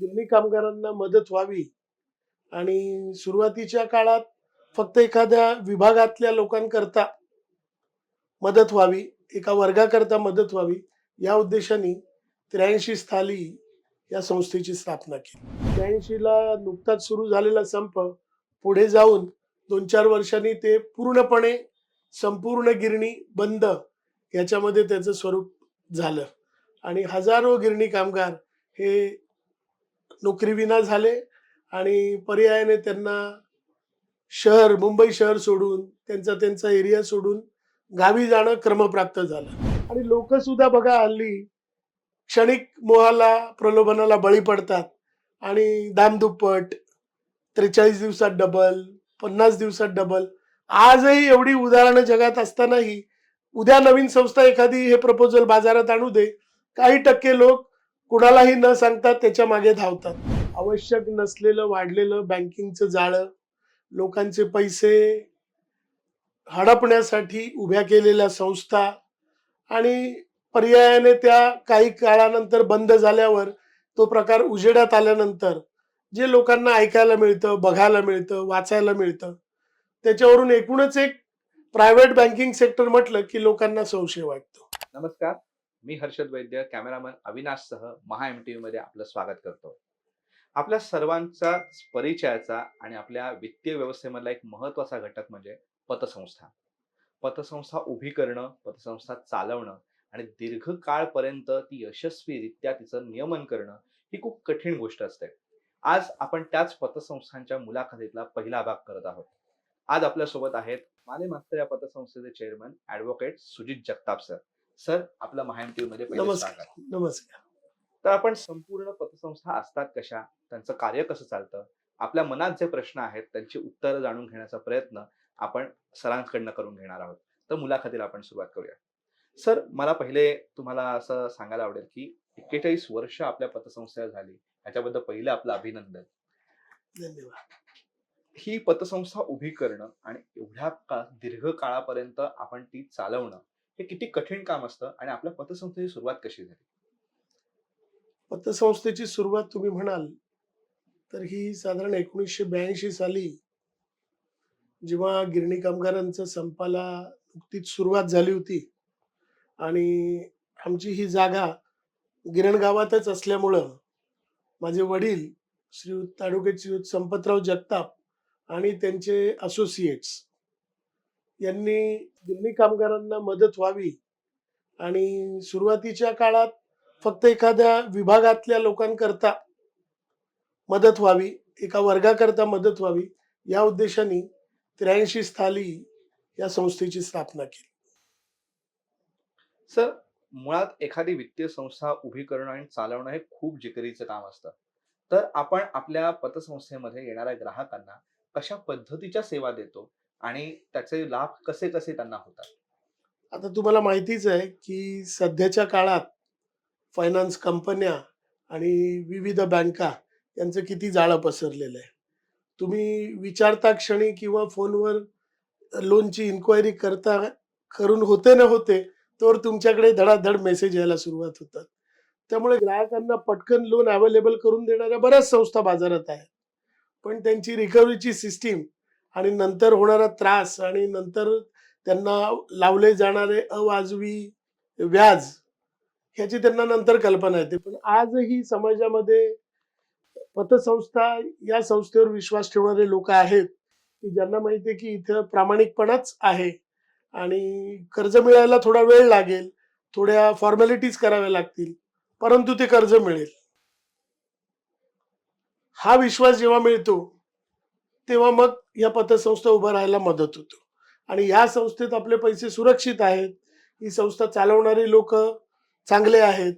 गिरणी कामगारांना मदत व्हावी. आणि सुरुवातीच्या काळात फक्त एखाद्या विभागातल्या लोकांकरता मदत व्हावी एका वर्गाकरता मदत व्हावी या उद्देशाने त्र्याऐंशी स्थाली या संस्थेची स्थापना केली. त्र्याऐंशीला नुकताच सुरू झालेला संप पुढे जाऊन दोन चार वर्षांनी ते पूर्णपणे संपूर्ण गिरणी बंद याच्यामध्ये त्याचं स्वरूप झालं. आणि हजारो गिरणी कामगार हे नोकरीविना झाले आणि पर्यायाने त्यांना शहर मुंबई शहर सोडून त्यांचा त्यांचा एरिया सोडून गावी जाणं क्रमप्राप्त झालं. आणि लोक सुद्धा बघा हल्ली क्षणिक मोहाला प्रलोभनाला बळी पडतात. आणि दामदुप्पट त्रेचाळीस दिवसात डबल पन्नास दिवसात डबल आजही एवढी उदाहरणं जगात असतानाही उद्या नवीन संस्था एखादी हे प्रपोजल बाजारात आणू दे. काही टक्के लोक कुणालाही न सांगता त्याच्यामागे धावतात. आवश्यक नसलेलं वाढलेलं बँकिंगचं जाळं लोकांचे पैसे हडपण्यासाठी उभ्या केलेल्या संस्था आणि पर्यायाने त्या काही काळानंतर बंद झाल्यावर तो प्रकार उजेडात आल्यानंतर जे लोकांना ऐकायला मिळतं बघायला मिळतं वाचायला मिळतं त्याच्यावरून एकूणच एक प्रायव्हेट बँकिंग सेक्टर म्हटलं की लोकांना संशय वाटतो. नमस्कार. मी हर्षद वैद्य कॅमेरामन अविनाशसह महा एम टी मध्ये आपलं स्वागत करतो आपल्या सर्वांचा परिचयाचा आणि आपल्या वित्तीय व्यवस्थेमधला एक महत्त्वाचा घटक म्हणजे पतसंस्था. पतसंस्था उभी करणं पतसंस्था चालवणं आणि दीर्घकाळपर्यंत ती यशस्वीरित्या तिचं नियमन करणं ही खूप कठीण गोष्ट असते. आज आपण त्याच पतसंस्थांच्या मुलाखतीतला पहिला भाग करत आहोत. आज आपल्यासोबत आहेत माले मास्तर या पतसंस्थेचे chairman advocate Sujit Jagtap sir sir आपलं महाएम टीव्ही मध्ये पहिलं नमस्कार. स्वागत. नमस्कार. तर आपण संपूर्ण पतसंस्था असतात कशा? त्यांचं कार्य कसं चालतं? आपल्या मनात जे प्रश्न आहेत त्यांची उत्तरं जाणून घेण्याचा प्रयत्न आपण सरांकडनं करून घेणार आहोत. तर मुलाखतीला आपण सुरुवात करूया. सर मला पहिले तुम्हाला असं सांगायला आवडेल की एक्केचाळीस वर्ष आपल्या पतसंस्था झाली. याच्याबद्दल पहिलं आपलं अभिनंदन. धन्यवाद. ही पतसंस्था उभी करणं आणि एवढ्या का दीर्घ काळापर्यंत आपण ती चालवणं हे किती कठीण काम असतं आणि आपल्या पतसंस्थेची सुरुवात कशी झाली? पतसंस्थेची सुरुवात तुम्ही म्हणाल तर ही साधारण एकोणीसशे ब्याऐंशी साली जेव्हा गिरणी कामगारांचं संपाला नुकतीच सुरुवात झाली होती आणि आमची ही जागा गिरण गावातच असल्यामुळं माझे वडील श्रीयुत ॲडव्होकेट श्रीयुत संपतराव जगताप आणि त्यांचे असोसिएट्स यांनी दिल्ली कामगारांना मदत व्हावी. आणि सुरुवातीच्या काळात फक्त एखाद्या विभागातल्या लोकांकरता मदत व्हावी एका वर्गाकरता मदत व्हावी या उद्देशाने त्र्याऐंशी स्थाली या संस्थेची स्थापना केली. सर मुळात एखादी वित्तीय संस्था उभी करणं आणि चालवणं हे खूप जिकरीचं काम असतं. तर आपण आपल्या पतसंस्थेमध्ये येणाऱ्या ग्राहकांना कशा पद्धतीच्या सेवा देतो? आणि त्याचे लाभ कसे कसे त्यांना होतात? आता तुम्हाला माहितीच आहे की सध्याच्या काळात फायनान्स कंपन्या आणि विविध बँका यांचं किती जाळं पसरलेलं आहे. तुम्ही विचारता क्षणी किंवा फोनवर लोनची इन्क्वायरी करता करून होते न होते तर तुमच्याकडे धडाधड मेसेज यायला सुरुवात होतात. त्यामुळे ग्राहकांना पटकन लोन अवेलेबल करून देणाऱ्या बऱ्याच संस्था बाजारात आहेत. पण त्यांची रिकव्हरीची सिस्टीम आणि नंतर होणारा त्रास आणि नंतर त्यांना लावले जाणारे अवाजवी व्याज ह्याची त्यांना नंतर कल्पना येते. पण आजही समाजामध्ये पतसंस्था या संस्थेवर विश्वास ठेवणारे लोक आहेत की ज्यांना माहिती आहे की इथं प्रामाणिकपणाच आहे आणि कर्ज मिळायला थोडा वेळ लागेल थोड्या फॉर्मॅलिटीज कराव्या लागतील परंतु ते कर्ज मिळेल. हा विश्वास जेव्हा मिळतो तेव्हा मग या पतसंस्था उभा राहायला मदत होतो. आणि या संस्थेत आपले पैसे सुरक्षित आहेत. ही संस्था चालवणारे लोक चांगले आहेत.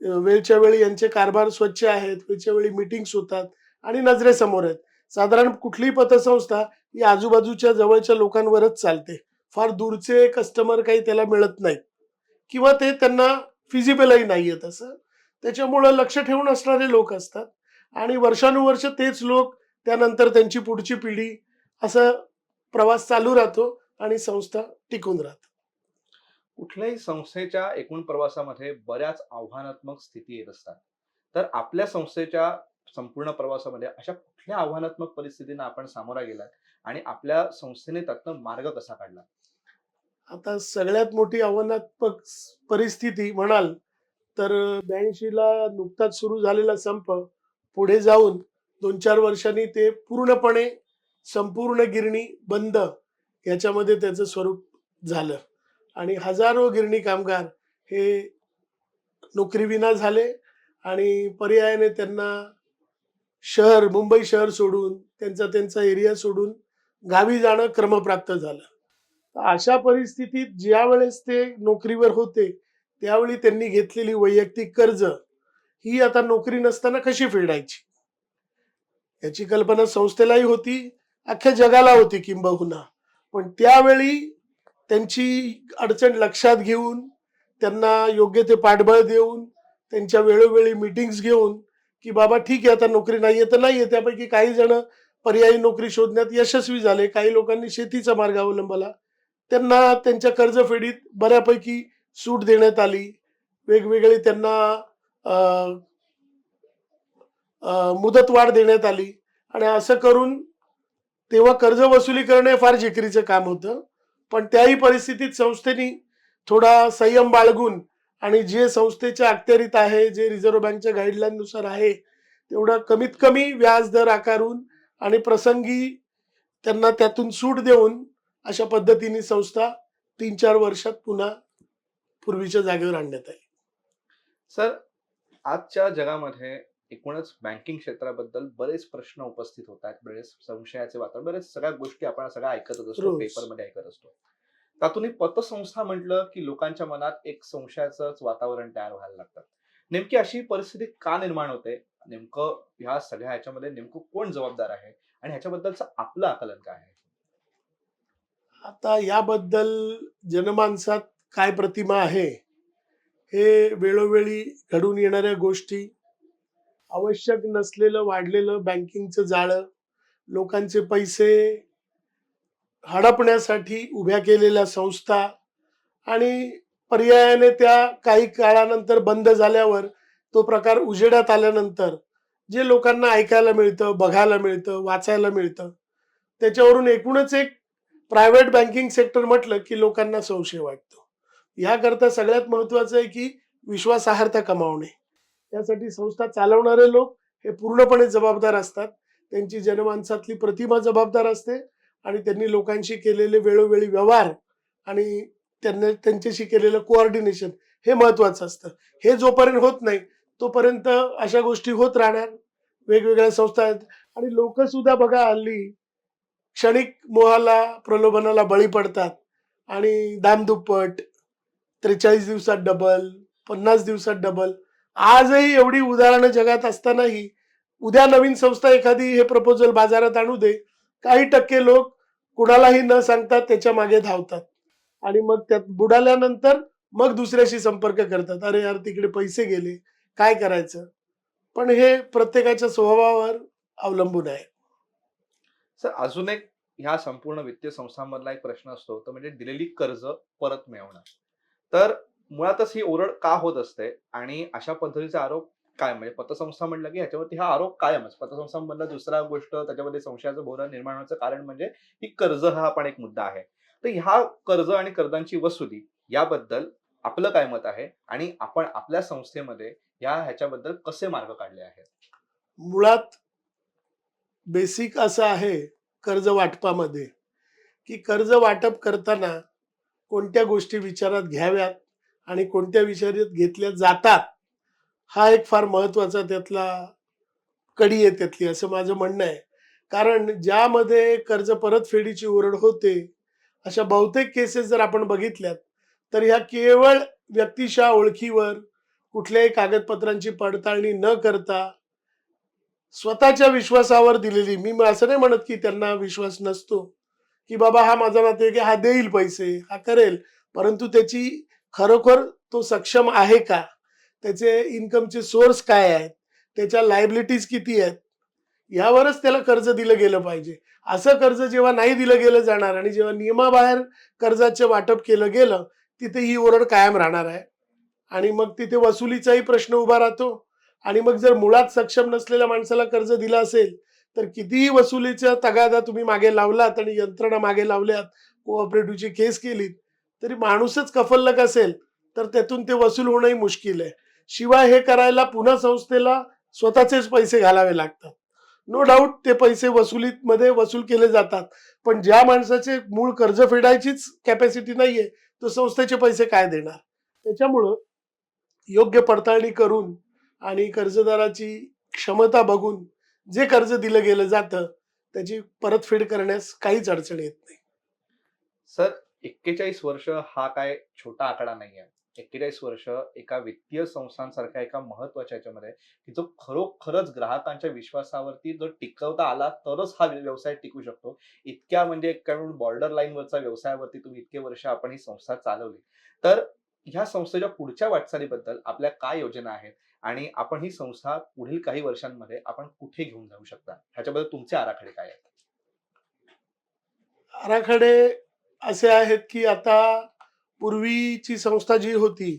वेळच्या वेळी यांचे कारभार स्वच्छ आहेत. वेळच्या वेळी मिटिंग्स होतात आणि नजरेसमोर आहेत. साधारण कुठलीही पतसंस्था ही आजूबाजूच्या जवळच्या लोकांवरच चालते. फार दूरचे कस्टमर काही त्याला मिळत नाहीत. किंवा ते त्यांना फिजिबलही नाहीये तसं त्याच्यामुळं लक्ष ठेवून असणारे लोक असतात. आणि वर्षानुवर्ष तेच लोक त्यानंतर त्यांची पुढची पिढी असं प्रवास चालू राहतो आणि संस्था टिकून राहते. कुठल्याही संस्थेच्या एकूण प्रवासामध्ये बऱ्याच आव्हानात्मक स्थिती येत असतात. तर आपल्या संस्थेच्या संपूर्ण प्रवासामध्ये अशा कुठल्या आव्हानात्मक परिस्थितींना आपण सामोरा गेलात आणि आपल्या संस्थेने त्यातनं मार्ग कसा काढला? आता सगळ्यात मोठी आव्हानात्मक परिस्थिती म्हणाल तर ब्याऐंशीला नुकताच सुरू झालेला संप पुढे जाऊन दोन चार वर्षांनी ते पूर्णपणे संपूर्ण गिरणी बंद याच्यामध्ये त्याचं स्वरूप झालं. आणि हजारो गिरणी कामगार हे नोकरीविना झाले आणि पर्यायाने त्यांना शहर मुंबई शहर सोडून त्यांचा त्यांचा एरिया सोडून गावी जाणं क्रमप्राप्त झालं. अशा परिस्थितीत ज्या वेळेस ते नोकरीवर होते त्यावेळी त्यांनी घेतलेली वैयक्तिक कर्ज ही आता नोकरी नसताना कशी फेडायची? याची कल्पना संस्थेलाही होती अख्ख्या जगाला होती किंबहुना. पण त्यावेळी त्यांची अडचण लक्षात घेऊन त्यांना योग्य ते पाठबळ देऊन त्यांच्या वेळोवेळी मिटिंग्स घेऊन की बाबा ठीक आहे आता नोकरी नाहीये तर नाहीये त्यापैकी काही जण पर्यायी नोकरी शोधण्यात यशस्वी झाले काही लोकांनी शेतीचा मार्ग अवलंबला. त्यांना त्यांच्या कर्जफेडीत बऱ्यापैकी सूट देण्यात आली. वेगवेगळे त्यांना मुदतवाढ देण्यात आली. आणि असं करून तेव्हा कर्ज वसुली करणे फार जिकरीचं काम होतं. पण त्याही परिस्थितीत संस्थेने थोडा संयम बाळगून आणि जे संस्थेच्या अखत्यारीत आहे जे रिझर्व्ह बँकच्या गाईडलाईननुसार आहे तेवढं कमीत कमी व्याज दर आकारून आणि प्रसंगी त्यांना त्यातून सूट देऊन अशा पद्धतीने संस्था तीन चार वर्षात पुन्हा पूर्वीच्या जागेवर आणण्यात आली. सर आजच्या जगामध्ये एकूणच बँकिंग क्षेत्राबद्दल बरेच प्रश्न उपस्थित होत आहेत बरेच संशयाचे वातावरण बरेच सगळ्या गोष्टी आपण सगळ्या ऐकतच असतो. पेपरमध्ये ऐकत असतो. त्यातून पतसंस्था म्हटलं की लोकांच्या मनात एक संशयाचंच वातावरण तयार व्हायला लागतं. नेमकी अशी परिस्थिती का निर्माण होते? नेमकं ह्या सगळ्या ह्याच्यामध्ये नेमकं कोण जबाबदार आहे? आणि ह्याच्याबद्दलचं आपलं आकलन काय आहे? आता याबद्दल जनमानसात काय प्रतिमा आहे हे वेळोवेळी घडून येणाऱ्या गोष्टी आवश्यक नसलेलं वाढलेलं बँकिंगचं जाळं लोकांचे पैसे हडपण्यासाठी उभ्या केलेल्या संस्था आणि पर्यायाने त्या काही काळानंतर बंद झाल्यावर तो प्रकार उजेडात आल्यानंतर जे लोकांना ऐकायला मिळतं बघायला मिळतं वाचायला मिळतं त्याच्यावरून एकूणच एक प्रायव्हेट बँकिंग सेक्टर म्हटलं की लोकांना संशय वाटतो. याकरता सगळ्यात महत्वाचं आहे की विश्वासार्हता कमावणे. त्यासाठी संस्था चालवणारे लोक हे पूर्णपणे जबाबदार असतात. त्यांची जनमानसातली प्रतिमा जबाबदार असते आणि त्यांनी लोकांशी केलेले वेळोवेळी व्यवहार आणि त्यांना त्यांच्याशी केलेलं कोऑर्डिनेशन हे महत्वाचं असतं. हे जोपर्यंत होत नाही तोपर्यंत अशा गोष्टी होत राहणार. वेगवेगळ्या संस्था आहेत. आणि लोक सुद्धा बघा हल्ली क्षणिक मोहाला प्रलोभनाला बळी पडतात. आणि दामदुप्पट त्रेचाळीस दिवसात डबल पन्नास दिवसात डबल आजही एवढी उदाहरणं जगात असतानाही उद्या नवीन संस्था एखादी हे प्रपोजल बाजारात आणू दे. काही टक्के लोक कुणालाही न सांगता त्याच्यामागे धावतात. आणि मग त्यात बुडाल्यानंतर मग दुसऱ्याशी संपर्क करतात. अरे यार तिकडे पैसे गेले. काय करायचं? पण हे प्रत्येकाच्या स्वभावावर अवलंबून आहे. सर अजून एक ह्या संपूर्ण वित्तीय संस्थांमधला एक प्रश्न असतो तो म्हणजे दिलेली कर्ज परत मिळवणं. तर मुळातच ही ओरड का होत असते? आणि अशा पद्धतीचा आरोप काय म्हणजे पतसंस्था म्हणलं की ह्याच्यावरती हा आरोप कायमच. पतसंस्थांमधला दुसरा गोष्ट त्याच्यामध्ये संशयाचं भोरण निर्माण होण्याचं कारण म्हणजे ही कर्ज हा पण एक मुद्दा आहे. तर ह्या कर्ज आणि कर्जांची वसुली याबद्दल आपलं काय मत आहे? आणि आपण आपल्या संस्थेमध्ये या ह्याच्याबद्दल कसे मार्ग काढले आहेत? मुळात बेसिक असं आहे कर्ज वाटपामध्ये की कर्ज वाटप करताना कोणत्या गोष्टी विचारात घ्याव्यात? आणि कोणत्या विचारात घेतल्या जातात हा एक फार महत्त्वाचा त्यातला कडी आहे त्यातली असं माझं म्हणणं आहे. कारण ज्यामध्ये कर्ज परतफेडीची ओरड होते अशा बहुतेक केसेस जर आपण बघितल्यात तर ह्या केवळ व्यक्तिशा ओळखीवर कुठल्याही कागदपत्रांची पडताळणी न करता स्वतःच्या विश्वासावर दिलेली मी असं नाही म्हणत की त्यांना विश्वास नसतो की बाबा हा माझा नातेवाईक की हा देईल पैसे हा करेल परंतु त्याची खरोखर तो सक्षम आहे का? त्याचे इन्कमचे सोर्स काय आहेत? त्याच्या लायबिलिटीज किती आहेत? यावरच त्याला कर्ज दिलं गेलं पाहिजे. असं कर्ज जेव्हा नाही दिलं गेलं जाणार आणि जेव्हा नियमाबाहेर कर्जाचं वाटप केलं गेलं तिथे ही ओरड कायम राहणार आहे. आणि मग तिथे वसुलीचाही प्रश्न उभा राहतो. आणि मग जर मुळात सक्षम नसलेल्या माणसाला कर्ज दिलं असेल तर कितीही वसुलीचा तगादा तुम्ही मागे लावलात आणि यंत्रणा मागे लावल्यात कोऑपरेटिव्हची केस केलीत तरी माणूसच कफल्लक असेल तर त्यातून ते वसूल होणंही मुश्किल आहे. शिवाय हे करायला पुन्हा संस्थेला स्वतःचेच पैसे घालावे लागतात. नो डाऊट ते पैसे वसुलीत मध्ये वसूल केले जातात पण ज्या माणसाचे मूळ कर्ज फेडायचीच कॅपॅसिटी नाहीये तो संस्थेचे पैसे काय देणार? त्याच्यामुळं योग्य पडताळणी करून आणि कर्जदाराची क्षमता बघून जे कर्ज दिलं गेलं जातं त्याची परतफेड करण्यास काहीच अडचण येत नाही. सर एक्केचाळीस वर्ष हा काय छोटा आकडा नाही आहे एक्केचाळीस वर्ष एका वित्तीय संस्थांसारख्या एका महत्त्वाच्या याच्यामध्ये की जो खरोखरच ग्राहकांच्या विश्वासावरती जर टिकवता आला तरच हा व्यवसाय टिकू शकतो. इतक्या म्हणजे बॉर्डर लाईनवरचा व्यवसायावरती तुम्ही इतके वर्ष आपण ही संस्था चालवली. तर ह्या संस्थेच्या पुढच्या वाटचालीबद्दल आपल्या काय योजना आहेत आणि आपण ही संस्था पुढील काही वर्षांमध्ये आपण कुठे घेऊन जाऊ शकता? ह्याच्याबद्दल तुमचे आराखडे काय आहेत? आराखडे असे आहेत की आता पूर्वीची संस्था जी होती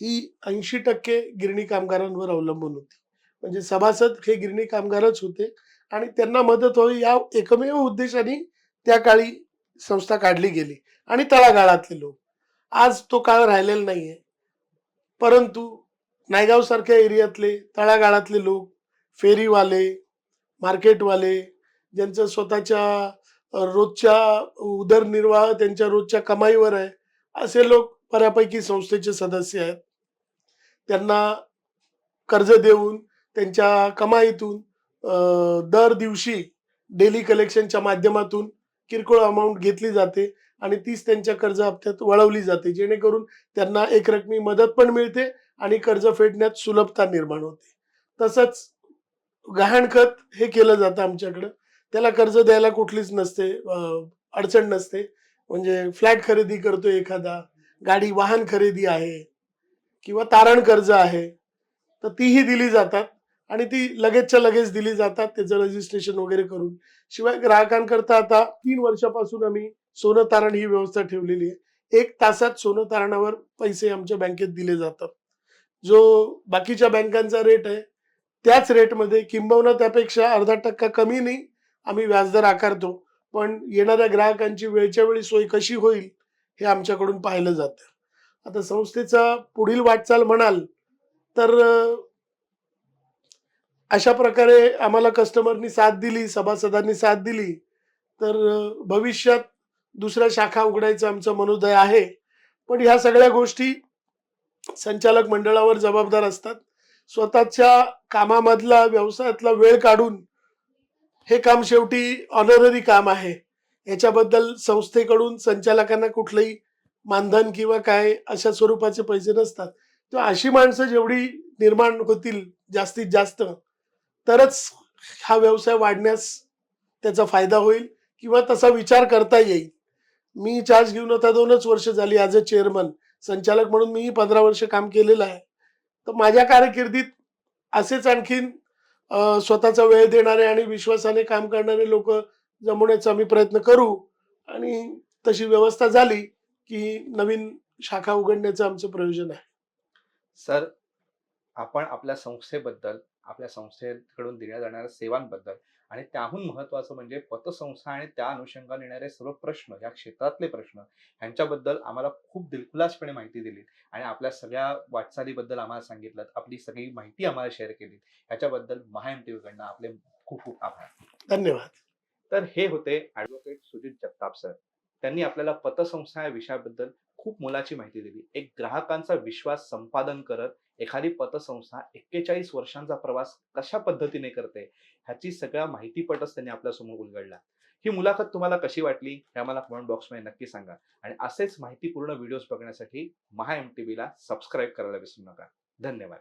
ही ऐंशी टक्के गिरणी कामगारांवर अवलंबून होती. म्हणजे सभासद हे गिरणी कामगारच होते आणि त्यांना मदत व्हावी या एकमेव उद्देशाने त्या काळी संस्था काढली गेली आणि तळागाळातले लोक. आज तो काळ राहिलेला नाहीये. परंतु नायगाव सारख्या एरियातले तळागाळातले लोक फेरीवाले मार्केटवाले ज्यांचं स्वतःच्या रोजच्या उदरनिर्वाह त्यांच्या रोजच्या कमाईवर आहे. असे लोक बऱ्यापैकी संस्थेचे सदस्य आहेत. त्यांना कर्ज देऊन त्यांच्या कमाईतून दर दिवशी डेली कलेक्शनच्या माध्यमातून किरकोळ अमाऊंट घेतली जाते आणि तीच त्यांच्या कर्ज हप्त्यात वळवली जाते. जेणेकरून त्यांना एक रकमी मदत पण मिळते आणि कर्ज फेडण्यात सुलभता निर्माण होते. तसंच गहाणखत हे केलं जातं आमच्याकडं. त्याला कर्ज द्यायला कुठलीच नसते अडचण नसते. म्हणजे फ्लॅट खरेदी करतो एखादा गाडी वाहन खरेदी आहे किंवा तारण कर्ज आहे तर तीही दिली जातात आणि ती लगेचच्या लगेच दिली जातात त्याचं रजिस्ट्रेशन वगैरे करून. शिवाय ग्राहकांकरता आता तीन वर्षापासून आम्ही सोनं तारण ही व्यवस्था ठेवलेली आहे. एक तासात सोनं तारणावर पैसे आमच्या बँकेत दिले जातात. जो बाकीच्या बँकांचा रेट आहे त्याच रेटमध्ये किंबहुना त्यापेक्षा अर्धा टक्का कमी नाही आम्ही व्याजदर आकारतो पण येणाऱ्या ग्राहकांची वेळच्या वेळी सोय कशी होईल हे आमच्याकडून पाहिलं जातं. आता संस्थेचा पुढील वाटचाल म्हणाल तर अशा प्रकारे आम्हाला कस्टमरनी साथ दिली सभासदांनी साथ दिली तर भविष्यात दुसऱ्या शाखा उघडायचं आमचं मनोदय आहे. पण ह्या सगळ्या गोष्टी संचालक मंडळावर जबाबदार असतात. स्वतःच्या कामामधला व्यवसायातला वेळ काढून हे काम शेवटी ऑनररी काम आहे. याच्याबद्दल संस्थेकडून संचालकांना कुठलंही मानधन किंवा काय अशा स्वरूपाचे पैसे नसतात. तर अशी माणसं जेवढी निर्माण होतील जास्तीत जास्त तरच हा व्यवसाय वाढण्यास त्याचा फायदा होईल किंवा तसा विचार करता येईल. मी चार्ज घेऊन आता दोनच वर्ष झाली ॲज अ चेअरमन संचालक म्हणून मी पंधरा वर्ष काम केलेलं आहे. तर माझ्या कारकिर्दीत असेच आणखीन स्वतःचा वेळ देणारे आणि विश्वासाने काम करणारे लोक जमवण्याचा आम्ही प्रयत्न करू. आणि तशी व्यवस्था झाली की नवीन शाखा उघडण्याचं आमचं प्रयोजन आहे. सर आपण आपल्या संस्थेबद्दल आपल्या संस्थेकडून दिल्या जाणाऱ्या सेवांबद्दल आणि त्याहून महत्वाचं म्हणजे पतसंस्था आणि त्या अनुषंगाने येणारे सर्व प्रश्न या क्षेत्रातले प्रश्न ह्यांच्याबद्दल आम्हाला खूप दिलखुलासपणे माहिती दिली आणि आपल्या सगळ्या वाटचालीबद्दल आम्हाला सांगितलं आपली सगळी माहिती आम्हाला शेअर केली ह्याच्याबद्दल महा एम कडनं आपले खूप खूप आभार. धन्यवाद. तर हे होते ऍडव्होकेट सुजित जगताप सर त्यांनी आपल्याला पतसंस्था या विषयाबद्दल खूप मोलाची माहिती दिली. एक ग्राहकांचा विश्वास संपादन करत एखादी पतसंस्था एक्केचाळीस वर्षांचा प्रवास कशा पद्धतीने करते ह्याची सगळ्या माहितीपटच त्यांनी आपल्यासमोर उलगडला. ही मुलाखत तुम्हाला कशी वाटली हे आम्हाला कमेंट बॉक्समध्ये नक्की सांगा. आणि असेच माहितीपूर्ण व्हिडिओज बघण्यासाठी महा एम टी सबस्क्राईब करायला विसरू नका. धन्यवाद.